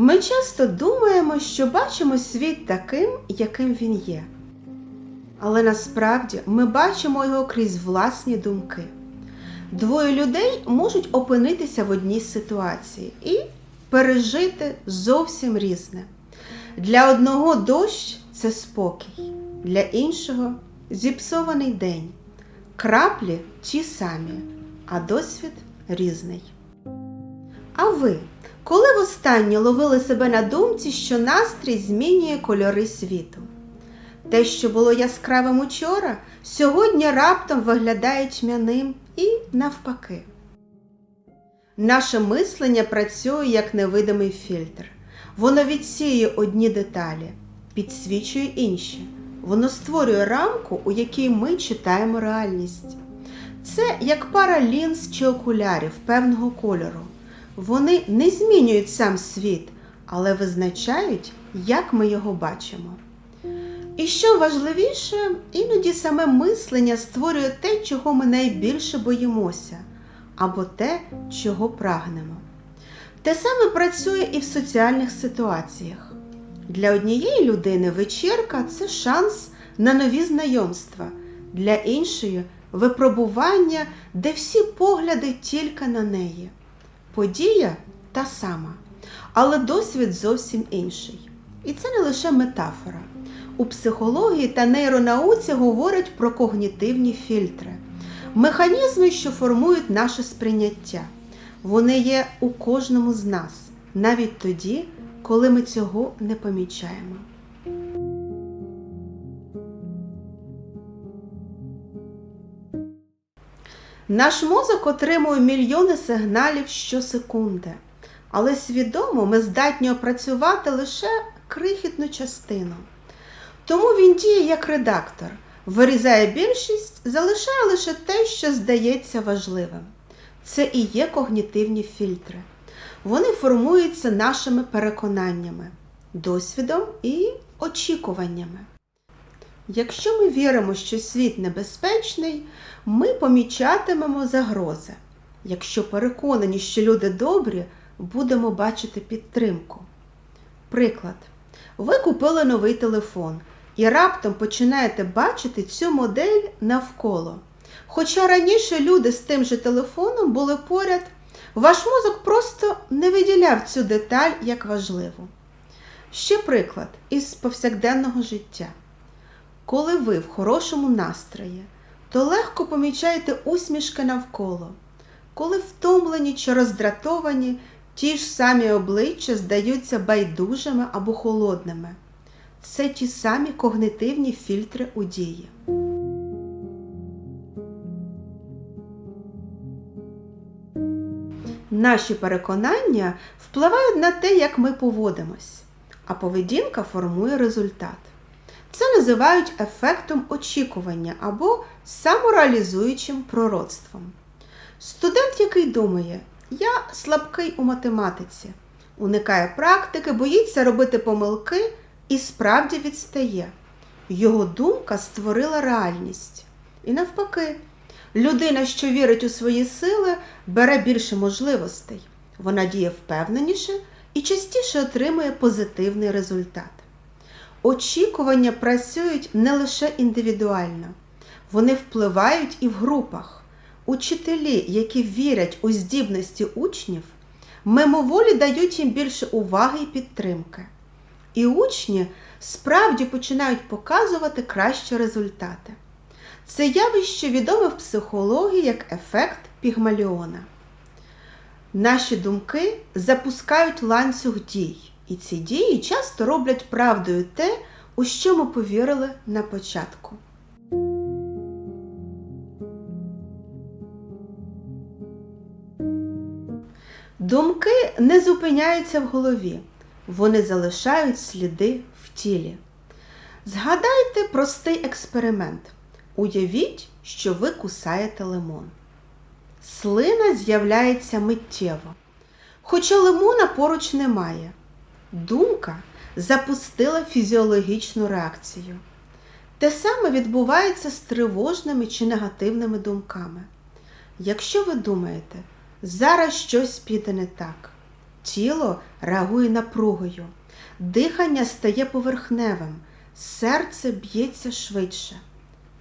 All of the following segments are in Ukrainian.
Ми часто думаємо, що бачимо світ таким, яким він є. Але насправді ми бачимо його крізь власні думки. Двоє людей можуть опинитися в одній ситуації і пережити зовсім різне. Для одного дощ це спокій, для іншого зіпсований день. Краплі ті самі, а досвід різний. А ви, коли востаннє ловили себе на думці, що настрій змінює кольори світу? Те, що було яскравим учора, сьогодні раптом виглядає тьмяним і навпаки. Наше мислення працює як невидимий фільтр. Воно відсіює одні деталі, підсвічує інші. Воно створює рамку, у якій ми читаємо реальність. Це як пара лінз чи окулярів певного кольору. Вони не змінюють сам світ, але визначають, як ми його бачимо. І що важливіше, іноді саме мислення створює те, чого ми найбільше боїмося, або те, чого прагнемо. Те саме працює і в соціальних ситуаціях. Для однієї людини вечірка це шанс на нові знайомства, для іншої випробування, де всі погляди тільки на неї. Подія та сама, але досвід зовсім інший. І це не лише метафора. У психології та нейронауці говорять про когнітивні фільтри, механізми, що формують наше сприйняття. Вони є у кожному з нас, навіть тоді, коли ми цього не помічаємо. Наш мозок отримує мільйони сигналів щосекунди, але свідомо ми здатні опрацювати лише крихітну частину. Тому він діє як редактор, вирізає більшість, залишає лише те, що здається важливим. Це і є когнітивні фільтри. Вони формуються нашими переконаннями, досвідом і очікуваннями. Якщо ми віримо, що світ небезпечний, ми помічатимемо загрози. Якщо переконані, що люди добрі, будемо бачити підтримку. Приклад. Ви купили новий телефон і раптом починаєте бачити цю модель навколо. Хоча раніше люди з тим же телефоном були поряд, ваш мозок просто не виділяв цю деталь як важливу. Ще приклад із повсякденного життя. Коли ви в хорошому настрої, то легко помічаєте усмішки навколо. Коли втомлені чи роздратовані, ті ж самі обличчя здаються байдужими або холодними. Це ті самі когнитивні фільтри у дії. Наші переконання впливають на те, як ми поводимось, а поведінка формує результат. Це називають ефектом очікування або самореалізуючим пророцтвом. Студент, який думає, я слабкий у математиці, уникає практики, боїться робити помилки і справді відстає. Його думка створила реальність. І навпаки, людина, що вірить у свої сили, бере більше можливостей. Вона діє впевненіше і частіше отримує позитивний результат. Очікування працюють не лише індивідуально, вони впливають і в групах. Учителі, які вірять у здібності учнів, мимоволі дають їм більше уваги і підтримки. І учні справді починають показувати кращі результати. Це явище відоме в психології як ефект Пігмаліона. Наші думки запускають ланцюг дій, і ці дії часто роблять правдою те, у що ми повірили на початку. Думки не зупиняються в голові, вони залишають сліди в тілі. Згадайте простий експеримент. Уявіть, що ви кусаєте лимон. Слина з'являється миттєво. Хоча лимона поруч немає. Думка запустила фізіологічну реакцію. Те саме відбувається з тривожними чи негативними думками. Якщо ви думаєте, зараз щось піде не так, тіло реагує напругою, дихання стає поверхневим, серце б'ється швидше.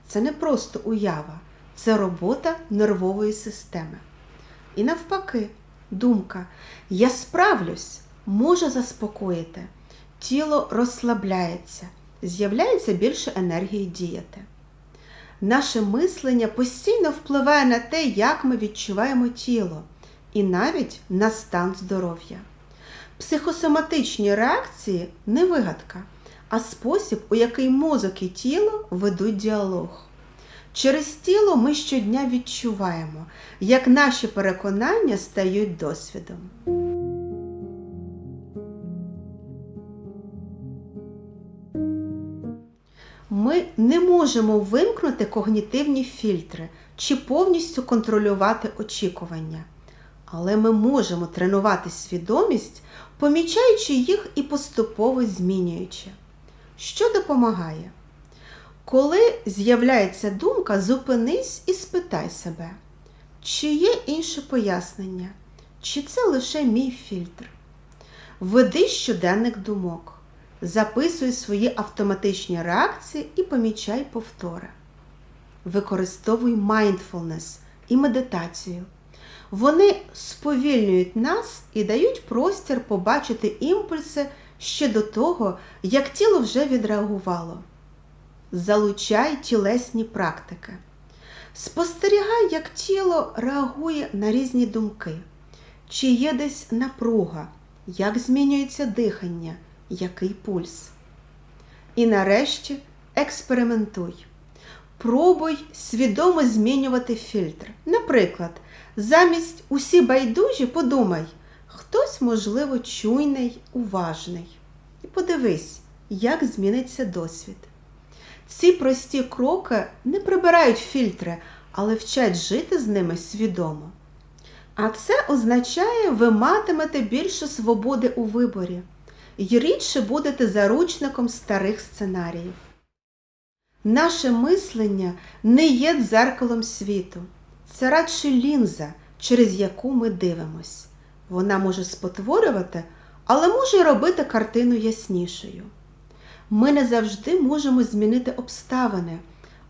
Це не просто уява, це робота нервової системи. І навпаки, думка Я справлюсь може заспокоїти, тіло розслабляється, з'являється більше енергії діяти. Наше мислення постійно впливає на те, як ми відчуваємо тіло, і навіть на стан здоров'я. Психосоматичні реакції не вигадка, а спосіб, у який мозок і тіло ведуть діалог. Через тіло ми щодня відчуваємо, як наші переконання стають досвідом. Ми не можемо вимкнути когнітивні фільтри чи повністю контролювати очікування. Але ми можемо тренувати свідомість, помічаючи їх і поступово змінюючи. Що допомагає? Коли з'являється думка, зупинись і спитай себе, чи є інше пояснення, чи це лише мій фільтр. Веди щоденник думок, записуй свої автоматичні реакції і помічай повтори. Використовуй mindfulness і медитацію. Вони сповільнюють нас і дають простір побачити імпульси ще до того, як тіло вже відреагувало. Залучай тілесні практики. Спостерігай, як тіло реагує на різні думки, чи є десь напруга, як змінюється дихання, який пульс. І нарешті експериментуй. Пробуй свідомо змінювати фільтр. Наприклад, замість усі байдужі подумай, хтось, можливо, чуйний, уважний. І подивись, як зміниться досвід. Ці прості кроки не прибирають фільтри, але вчать жити з ними свідомо. А це означає, ви матимете більше свободи у виборі і рідше будете заручником старих сценаріїв. Наше мислення не є дзеркалом світу, це радше лінза, через яку ми дивимось. Вона може спотворювати, але може робити картину яснішою. Ми не завжди можемо змінити обставини,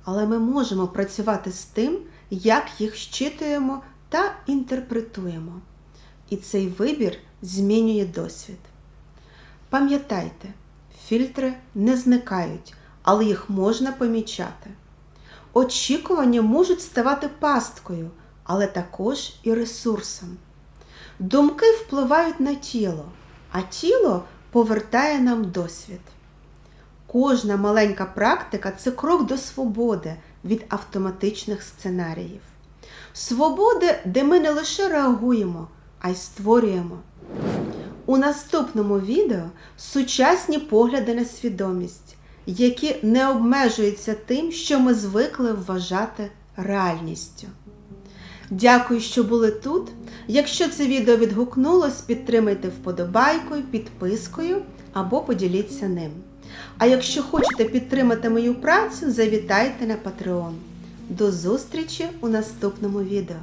але ми можемо працювати з тим, як їх щитуємо та інтерпретуємо. І цей вибір змінює досвід. Пам'ятайте, фільтри не зникають, але їх можна помічати. Очікування можуть ставати пасткою, але також і ресурсом. Думки впливають на тіло, а тіло повертає нам досвід. Кожна маленька практика це крок до свободи від автоматичних сценаріїв. Свободи, де ми не лише реагуємо, а й створюємо. У наступному відео сучасні погляди на свідомість, які не обмежуються тим, що ми звикли вважати реальністю. Дякую, що були тут. Якщо це відео відгукнулось, підтримайте вподобайкою, підпискою або поділіться ним. А якщо хочете підтримати мою працю, завітайте на Patreon. До зустрічі у наступному відео!